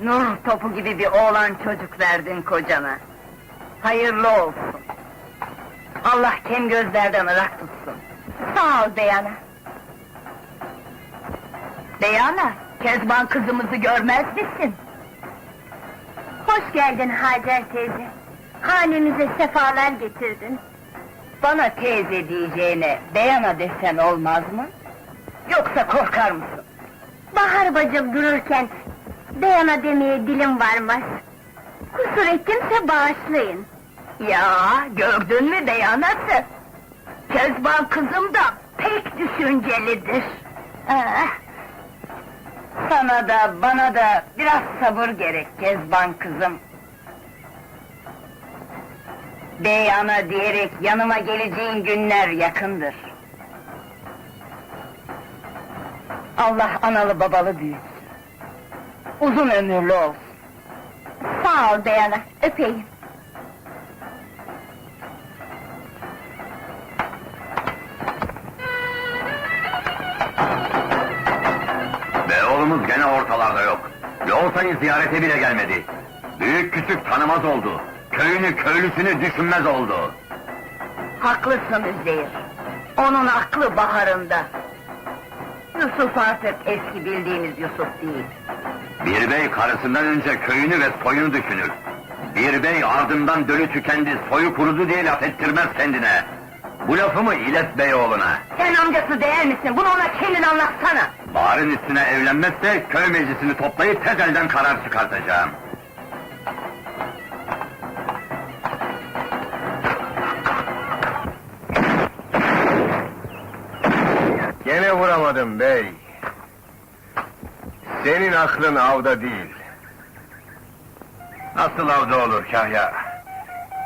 Nur topu gibi bir oğlan çocuk verdin kocana. Hayırlı olsun. Allah kem gözlerden ırak tutsun. Sağ ol Beyana. Beyana, Kezban kızımızı görmez misin? Hoş geldin Hacer teyze. Hanemize sefalar getirdin. Bana teyze diyeceğine Beyana desen olmaz mı? Yoksa korkar mısın? Bahar bacım dururken Beyana demeye dilim varmaz. Kusur ettimse bağışlayın. Ya gördün mü beyanatı? Kezban kızım da pek düşüncelidir. Ah, sana da bana da biraz sabır gerek Kezban kızım. Beyana diyerek yanıma geleceğin günler yakındır. Allah analı babalı büyütsün. Uzun ömürlü olsun. Sağ ol Beyana, öpeyim. Beyoğlumuz gene ortalarda yok. Yoltayı ziyarete bile gelmedi. Büyük küçük tanımaz oldu. Köyünü köylüsünü düşünmez oldu. Haklısın Üzeyir. Onun aklı baharında. Yusuf artık eski bildiğimiz Yusuf değil. Bir bey karısından önce köyünü ve soyunu düşünür. Bir bey ardından dölü tükendi, soyu kurudu diye laf ettirmez kendine. Bu lafımı ilet beyoğluna. Sen amcası değer misin? Bunu ona kendin anlatsana. Baharın üstüne evlenmezse köy meclisini toplayıp tez elden karar çıkartacağım. Gene vuramadım bey. Senin aklın avda değil. Nasıl avda olur Kahya?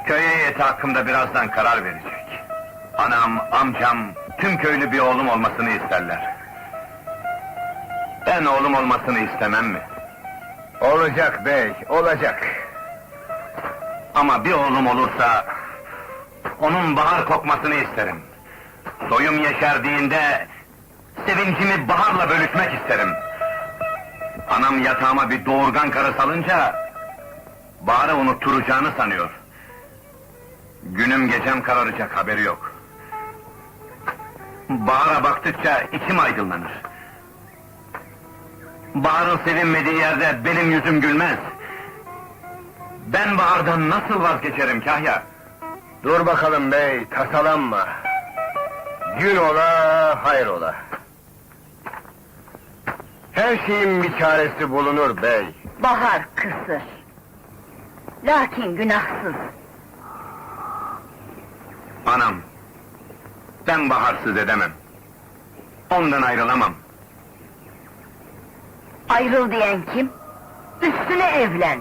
Köy heyeti hakkında birazdan karar verecek. Anam, amcam, tüm köylü bir oğlum olmasını isterler. Ben oğlum olmasını istemem mi? Olacak bey, olacak. Ama bir oğlum olursa... ...onun bahar kokmasını isterim. Soyum yeşerdiğinde... ...sevincimi baharla bölüşmek isterim. Anam yatağıma bir doğurgan karı salınca... ...baharı unutturacağını sanıyor. Günüm gecem kararacak haberi yok. Bahara baktıkça içim aydınlanır. Baharın sevinmediği yerde benim yüzüm gülmez. Ben bahardan nasıl vazgeçerim Kahya? Dur bakalım bey, tasalanma. Gün ola, hayır ola. Her şeyin bir çaresi bulunur bey. Bahar kısır. Lakin günahsız. Anam, ben baharsız edemem. Ondan ayrılamam. Ayrıl diyen kim? Üstüne evlen.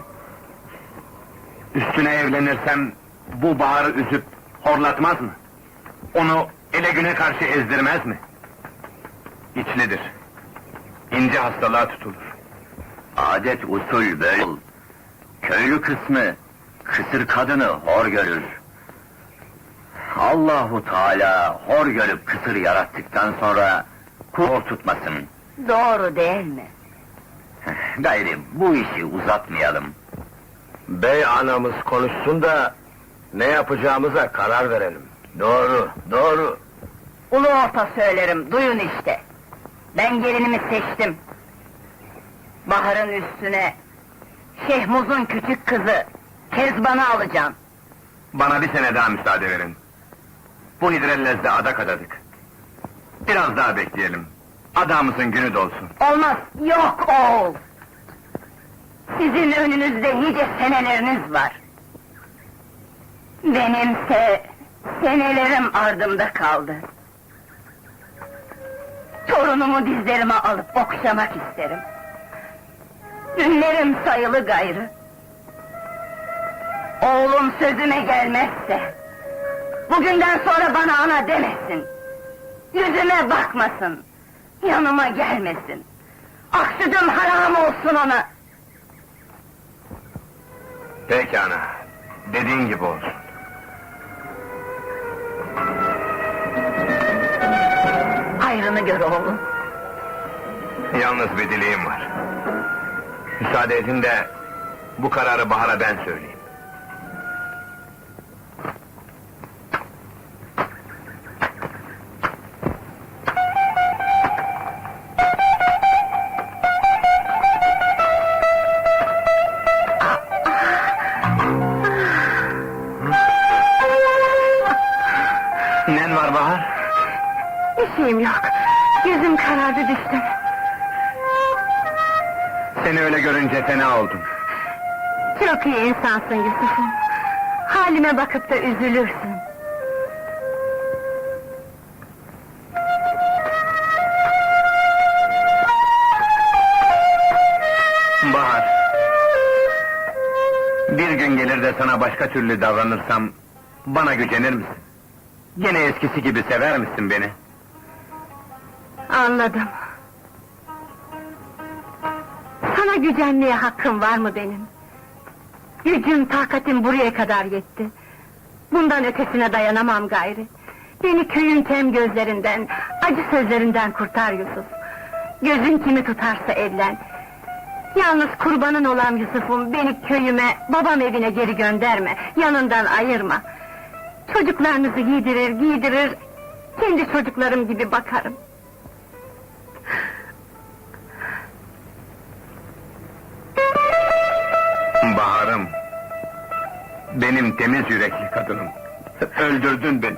Üstüne evlenirsem bu baharı üzüp horlatmaz mı? Onu ele güne karşı ezdirmez mi? İçlidir. İnce hastalığa tutulur. Adet usul böyle. Köylü kısmı kısır kadını hor görür. Allahu Teala hor görüp kısır yarattıktan sonra hor tutmasın. Doğru değil mi? Gayri bu işi uzatmayalım. Bey anamız konuşsun da ne yapacağımıza karar verelim. Doğru, doğru. Ulu orta söylerim, duyun işte. Ben gelinimi seçtim. Baharın üstüne... ...Şehmuz'un küçük kızı... ...Kezban'ı alacağım. Bana bir sene daha müsaade verin. Bu hidrellezde adak adadık. Biraz daha bekleyelim. Adamımızın günü dolsun. Olmaz, yok oğul! Sizin önünüzde nice seneleriniz var. Benimse... ...senelerim ardımda kaldı. Torunumu dizlerime alıp okşamak isterim. Günlerim sayılı gayrı. Oğlum sözüme gelmezse... ...bugünden sonra bana ana demesin. Yüzüme bakmasın. Yanıma gelmesin. Aksüdüm haram olsun ona. Peki ana. Dediğin gibi olsun. Hayrını gör oğlum. Yalnız bir dileğim var. Müsaade edin de bu kararı Bahar'a ben söyleyeyim. Şeyim yok. Gözüm karardı düştüm. Seni öyle görünce fena oldum. Çok iyi insansın Yusuf'um. Halime bakıp da üzülürsün. Bahar. Bir gün gelir de sana başka türlü davranırsam bana gücenir misin? Yine eskisi gibi sever misin beni? Anladım. Sana gücenmeye hakkım var mı benim? Gücüm, takatim buraya kadar yetti. Bundan ötesine dayanamam gayri. Beni köyün kem gözlerinden, acı sözlerinden kurtar Yusuf. Gözün kimi tutarsa evlen. Yalnız kurbanın olan Yusuf'um beni köyüme, babam evine geri gönderme. Yanından ayırma. Çocuklarınızı giydirir, giydirir. Kendi çocuklarım gibi bakarım. Baharım. Benim temiz yürekli kadınım. Öldürdün beni.